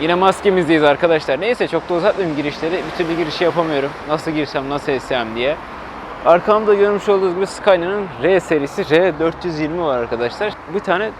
Yine maskemizdeyiz arkadaşlar. Neyse çok da uzatmayayım girişleri. Bir türlü girişi yapamıyorum. Nasıl girsem, nasıl etsem diye. Arkamda görmüş olduğunuz gibi Scania'nın R serisi R420 var arkadaşlar. Bir tane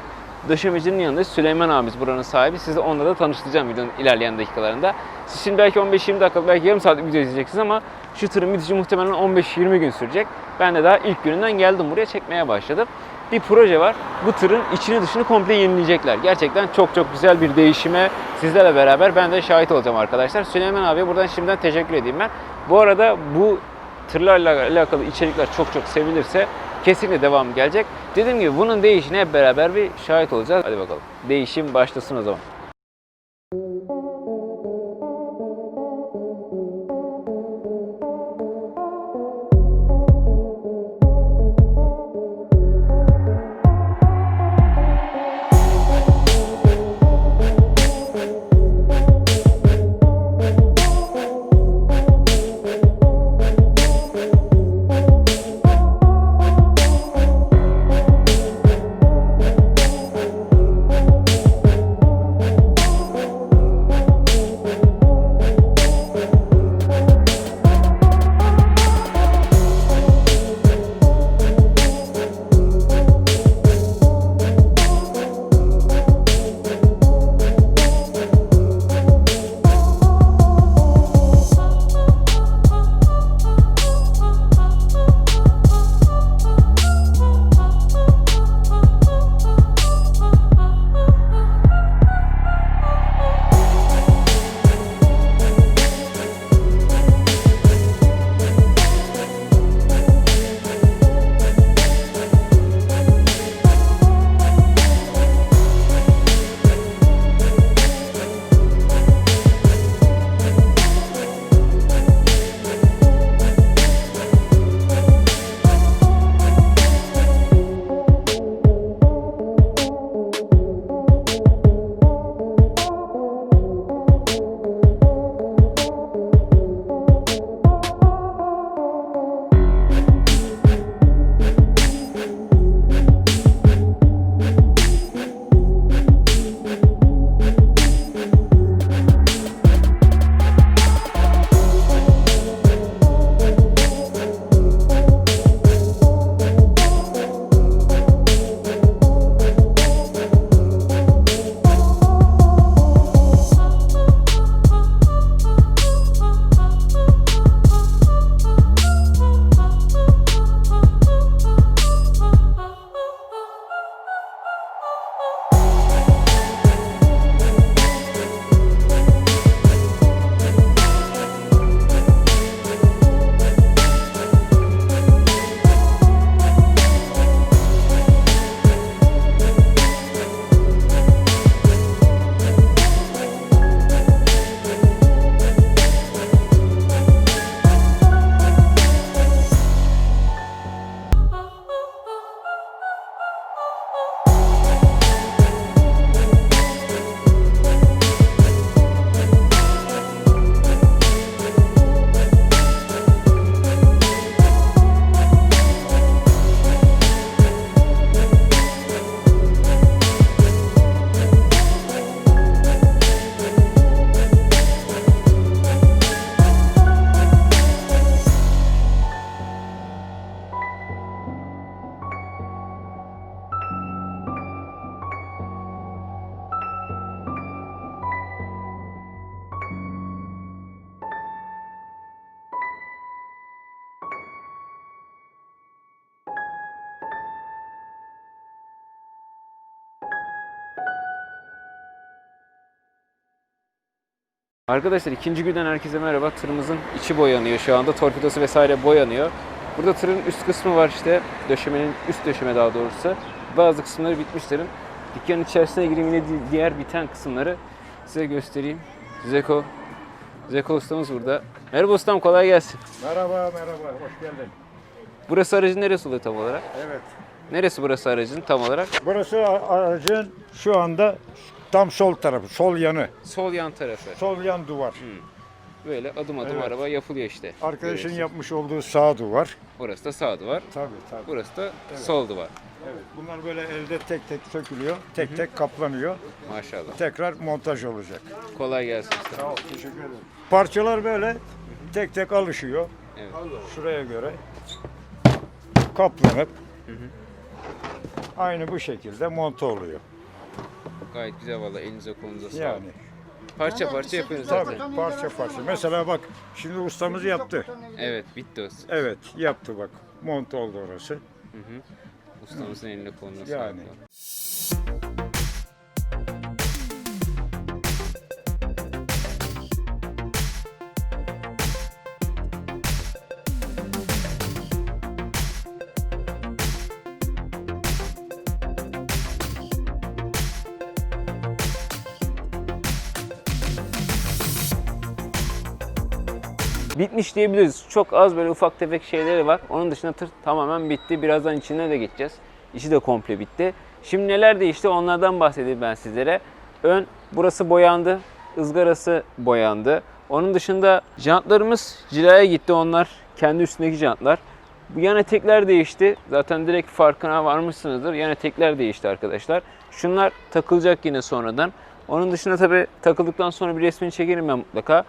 döşemecinin yanında Süleyman abimiz buranın sahibi. Sizi onunla da tanıştıracağım videonun ilerleyen dakikalarında. Siz şimdi belki 15-20 dakika, belki yarım saatlik video izleyeceksiniz ama şu tırın bitişi muhtemelen 15-20 gün sürecek. Ben de daha ilk gününden geldim buraya çekmeye başladım. Bir proje var. Bu tırın içini dışını komple yenileyecekler. Gerçekten çok çok güzel bir değişime sizlerle beraber ben de şahit olacağım arkadaşlar. Süleyman abiye buradan şimdiden teşekkür edeyim ben. Bu arada bu tırlarla alakalı içerikler çok çok sevilirse kesinlikle devam gelecek. Dediğim gibi bunun değişine hep beraber bir şahit olacağız. Hadi bakalım. Değişim başlasın o zaman. Arkadaşlar ikinci günden herkese merhaba. Tırımızın içi boyanıyor şu anda. Torpidosu vesaire boyanıyor. Burada tırın üst kısmı var işte. Döşemenin üst döşeme daha doğrusu. Bazı kısımları bitmiş tırın. Dükkanın içerisine gireyim yine di- diğer biten kısımları size göstereyim. Zeko. Zeko ustamız burada. Merhaba ustam kolay gelsin. Merhaba, merhaba. Hoş geldin. Burası aracın neresi oluyor tam olarak? Evet. Neresi burası aracın tam olarak? Burası aracın şu anda tam sol tarafı, sol yanı. Sol yan tarafı. Sol yan duvar. Böyle adım adım Evet. araba yapılıyor işte. Arkadaşın Görüyorsun. yapmış olduğu sağ duvar. Orası da sağ duvar. Tabii tabii. Burası da sol duvar. Evet. Bunlar böyle elde tek tek sökülüyor, tek tek kaplanıyor. Maşallah. Tekrar montaj olacak. Kolay gelsin usta. Sağ ol, teşekkür ederim. Parçalar böyle tek tek alışıyor. Evet. Şuraya göre kaplanıp aynı bu şekilde monte oluyor. Gayet güzel valla elinize kolunuza sağlık. Yani Parça parça yapıyoruz zaten. tabii parça parça. Mesela bak şimdi ustamız yaptı. Evet bitti usta. Evet yaptı bak. Monte oldu orası. Ustamızın eline koluna Yani. Bitmiş diyebiliriz. Çok az böyle ufak tefek şeyleri var. Onun dışında tır tamamen bitti. Birazdan içine de geçeceğiz. İçi de komple bitti. Şimdi neler değişti onlardan bahsedeyim ben sizlere. Ön burası boyandı. ızgarası boyandı. Onun dışında jantlarımız cilaya gitti. Onlar kendi üstündeki jantlar. Bu yan etekler değişti. Zaten direkt farkına varmışsınızdır. Yan etekler değişti arkadaşlar. Şunlar takılacak yine sonradan. Onun dışında tabi takıldıktan sonra bir resmini çekerim ben mutlaka.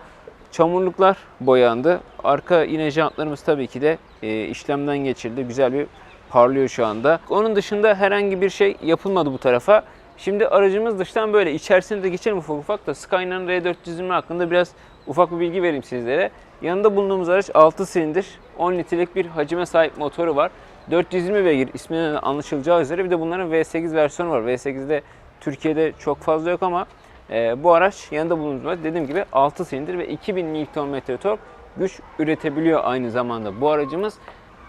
Çamurluklar boyandı. Arka yine jantlarımız tabii ki de e, işlemden geçildi. Güzel bir parlıyor şu anda. Onun dışında herhangi bir şey yapılmadı bu tarafa. Şimdi aracımız dıştan böyle. İçerisine de geçelim ufak ufak da Skyline'ın R420 hakkında biraz ufak bir bilgi vereyim sizlere. Yanında bulunduğumuz araç 6 silindir, 10 litrelik bir hacime sahip motoru var. 420 beygir isminden de anlaşılacağı üzere bir de bunların V8 versiyonu var. V8'de Türkiye'de çok fazla yok ama ee, bu araç yanında bulunduğumuz araç dediğim gibi 6 silindir ve 2000 Nm tork güç üretebiliyor aynı zamanda bu aracımız.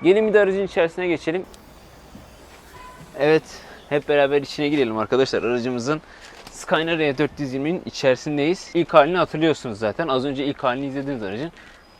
Gelin bir de aracın içerisine geçelim. Evet, hep beraber içine girelim arkadaşlar. Aracımızın Skyline R420'nin içerisindeyiz. İlk halini hatırlıyorsunuz zaten. Az önce ilk halini izlediğiniz aracın.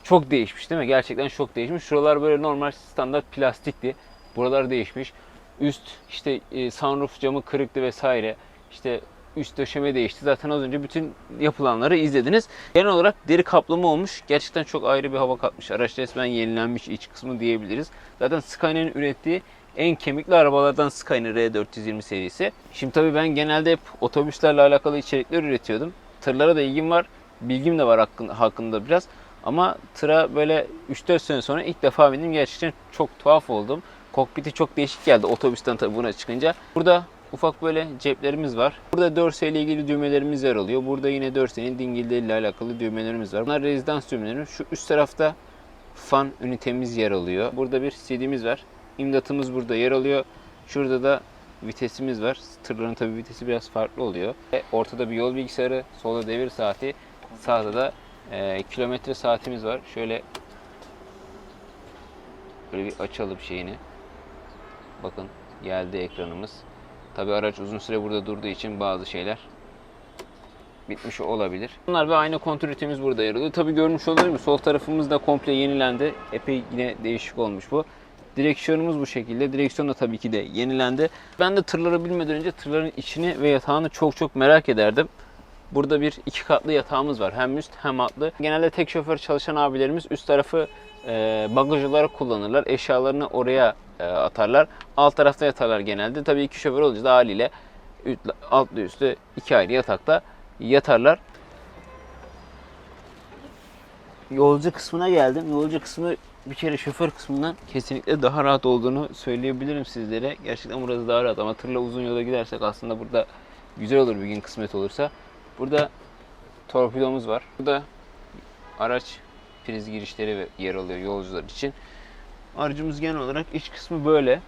Çok değişmiş değil mi? Gerçekten çok değişmiş. Şuralar böyle normal standart plastikti. Buralar değişmiş. Üst işte e, sunroof camı kırıktı vesaire. İşte üst döşeme değişti. Zaten az önce bütün yapılanları izlediniz. Genel olarak deri kaplama olmuş. Gerçekten çok ayrı bir hava katmış. Araç resmen yenilenmiş iç kısmı diyebiliriz. Zaten Skyline'in ürettiği en kemikli arabalardan Skyline R420 serisi. Şimdi tabii ben genelde hep otobüslerle alakalı içerikler üretiyordum. Tırlara da ilgim var. Bilgim de var hakkında, hakkında biraz. Ama tıra böyle 3-4 sene sonra ilk defa bindim. Gerçekten çok tuhaf oldum. Kokpiti çok değişik geldi otobüsten tabii buna çıkınca. Burada ufak böyle ceplerimiz var. Burada dorse ile ilgili düğmelerimiz yer alıyor. Burada yine dorsenin dingilleriyle alakalı düğmelerimiz var. Bunlar rezidans düğmeleri. Şu üst tarafta fan ünitemiz yer alıyor. Burada bir CD'miz var. İmdatımız burada yer alıyor. Şurada da vitesimiz var. Tırların tabii vitesi biraz farklı oluyor. Ve ortada bir yol bilgisayarı, solda devir saati, sağda da e, kilometre saatimiz var. Şöyle böyle bir açalım şeyini. Bakın geldi ekranımız. Tabi araç uzun süre burada durduğu için bazı şeyler bitmiş olabilir. Bunlar ve ayna kontrol ünitemiz burada yer alıyor. Tabi görmüş olduğunuz gibi sol tarafımız da komple yenilendi. Epey yine değişik olmuş bu. Direksiyonumuz bu şekilde. Direksiyon da tabii ki de yenilendi. Ben de tırları bilmeden önce tırların içini ve yatağını çok çok merak ederdim. Burada bir iki katlı yatağımız var. Hem üst hem altlı. Genelde tek şoför çalışan abilerimiz üst tarafı e, bagaj olarak kullanırlar. Eşyalarını oraya e, atarlar. Alt tarafta yatarlar genelde. Tabii iki şoför olunca da haliyle altlı üstü iki ayrı yatakta yatarlar. Yolcu kısmına geldim. Yolcu kısmı bir kere şoför kısmından kesinlikle daha rahat olduğunu söyleyebilirim sizlere. Gerçekten burası daha rahat ama tırla uzun yola gidersek aslında burada güzel olur bir gün kısmet olursa. Burada torpidomuz var. Burada araç priz girişleri yer alıyor yolcular için. Aracımız genel olarak iç kısmı böyle.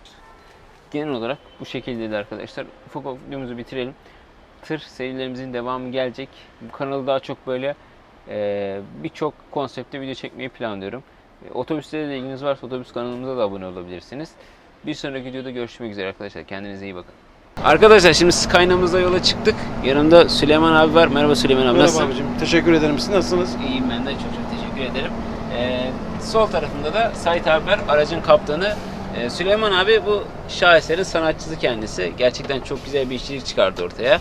Genel olarak bu şekildeydi arkadaşlar. Ufak ufak videomuzu bitirelim. Tır serilerimizin devamı gelecek. Bu kanalı daha çok böyle e, birçok konsepte video çekmeyi planlıyorum. E, Otobüslerle de ilginiz varsa otobüs kanalımıza da abone olabilirsiniz. Bir sonraki videoda görüşmek üzere arkadaşlar. Kendinize iyi bakın. Arkadaşlar şimdi Skyline'ımızla yola çıktık. Yanımda Süleyman abi var. Merhaba Süleyman abi. Merhaba Nasılsın? abicim. Teşekkür ederim. Siz nasılsınız? İyiyim ben de çok çok teşekkür ederim. Ee, sol tarafında da Sait var, aracın kaptanı. Ee, Süleyman abi bu şaheserin sanatçısı kendisi. Gerçekten çok güzel bir işçilik çıkardı ortaya.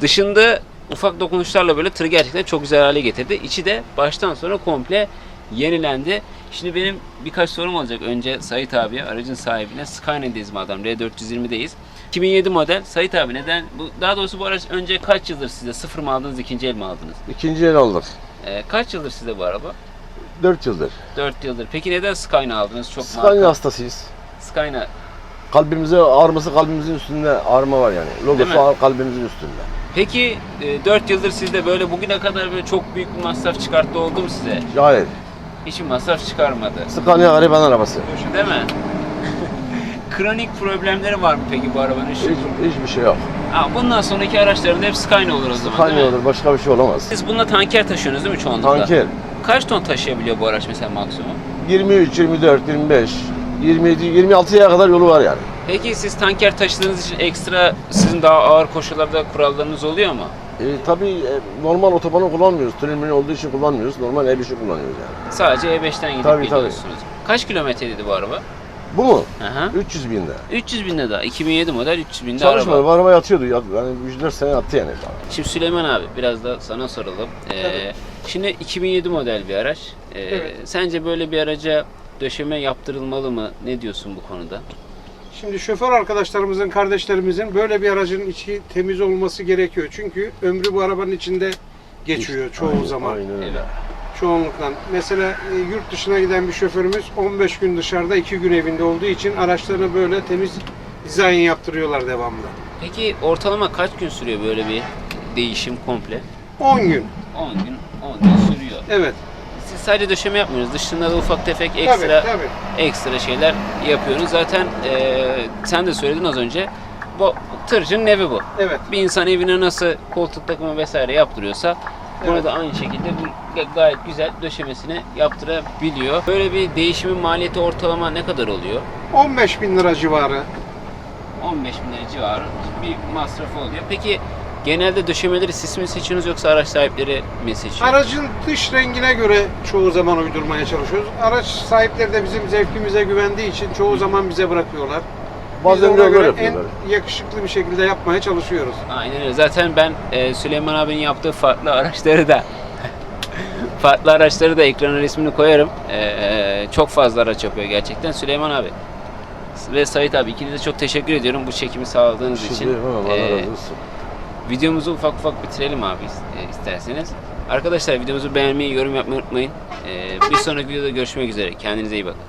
Dışında ufak dokunuşlarla böyle tırı gerçekten çok güzel hale getirdi. İçi de baştan sona komple yenilendi. Şimdi benim birkaç sorum olacak. Önce Sait abiye, aracın sahibine. Skyline'deyiz madem. R420'deyiz. 2007 model. Sait abi neden? Bu, daha doğrusu bu araç önce kaç yıldır size? Sıfır mı aldınız, ikinci el mi aldınız? İkinci el aldık. Ee, kaç yıldır size bu araba? 4 yıldır. 4 yıldır. Peki neden Skyline aldınız? Çok Scania marka. hastasıyız. Skyline. Kalbimize ağrıması kalbimizin üstünde ağrıma var yani. Logosu ağır kalbimizin üstünde. Peki 4 yıldır sizde böyle bugüne kadar böyle çok büyük bir masraf çıkarttı oldu mu size? Hayır. Hiç masraf çıkarmadı. Scania gariban arabası. Değil mi? Kronik problemleri var mı peki bu arabanın? Hiç, hiçbir şey yok. ha, bundan sonraki araçların hep Skyline olur o zaman Scania değil mi? olur başka bir şey olamaz. Siz bununla tanker taşıyorsunuz değil mi çoğunlukla? Tanker. Kaç ton taşıyabiliyor bu araç mesela maksimum? 23, 24, 25, 27, 26'ya kadar yolu var yani. Peki siz tanker taşıdığınız için ekstra sizin daha ağır koşullarda kurallarınız oluyor mu? E, tabii e, normal otobanı kullanmıyoruz. Tünel olduğu için kullanmıyoruz. Normal E5'i kullanıyoruz yani. Sadece E5'ten gidip Tabii, geliyorsunuz. Kaç kilometreydi bu araba? Bu mu? Aha. 300 binde. 300 binde daha. 2007 model 300 binde Çalışmadı. araba. Bu araba yatıyordu. Yat, yani 3-4 sene yattı yani. Şimdi Süleyman abi biraz da sana soralım. Ee, şimdi 2007 model bir araç. Ee, Evet. Sence böyle bir araca döşeme yaptırılmalı mı? Ne diyorsun bu konuda? Şimdi şoför arkadaşlarımızın, kardeşlerimizin böyle bir aracın içi temiz olması gerekiyor. Çünkü ömrü bu arabanın içinde geçiyor çoğu Aynen, zaman. Aynen öyle. Evet. Çoğunlukla. Mesela e, yurt dışına giden bir şoförümüz 15 gün dışarıda 2 gün evinde olduğu için araçlarını böyle temiz dizayn yaptırıyorlar devamlı. Peki ortalama kaç gün sürüyor böyle bir değişim komple? 10 gün. 10 gün, 10 gün sürüyor. Evet. Siz sadece döşeme yapmıyorsunuz. Dışında da ufak tefek Tabii ekstra tabii. ekstra şeyler yapıyorsunuz. Zaten e, sen de söyledin az önce. Bu tırcının evi bu. Evet. Bir insan evine nasıl koltuk takımı vesaire yaptırıyorsa Evet. da aynı şekilde bu ga- gayet güzel döşemesini yaptırabiliyor. Böyle bir değişimin maliyeti ortalama ne kadar oluyor? 15 bin lira civarı. 15 bin lira civarı bir masrafı oluyor. Peki genelde döşemeleri siz mi seçiyorsunuz yoksa araç sahipleri mi seçiyor? Aracın dış rengine göre çoğu zaman uydurmaya çalışıyoruz. Araç sahipleri de bizim zevkimize güvendiği için çoğu zaman bize bırakıyorlar. Biz de Bazen ona öyle göre yapıyorlar. en yakışıklı bir şekilde yapmaya çalışıyoruz. Aynen öyle. Zaten ben e, Süleyman abinin yaptığı farklı araçları da farklı araçları da ekrana resmini koyarım. E, e, çok fazla araç yapıyor gerçekten. Süleyman abi ve Sait abi ikinize çok teşekkür ediyorum bu çekimi sağladığınız Şimdi, için. E, razı olsun. videomuzu ufak ufak bitirelim abi is- e, isterseniz. Arkadaşlar videomuzu beğenmeyi, yorum yapmayı unutmayın. E, bir sonraki videoda görüşmek üzere. Kendinize iyi bakın.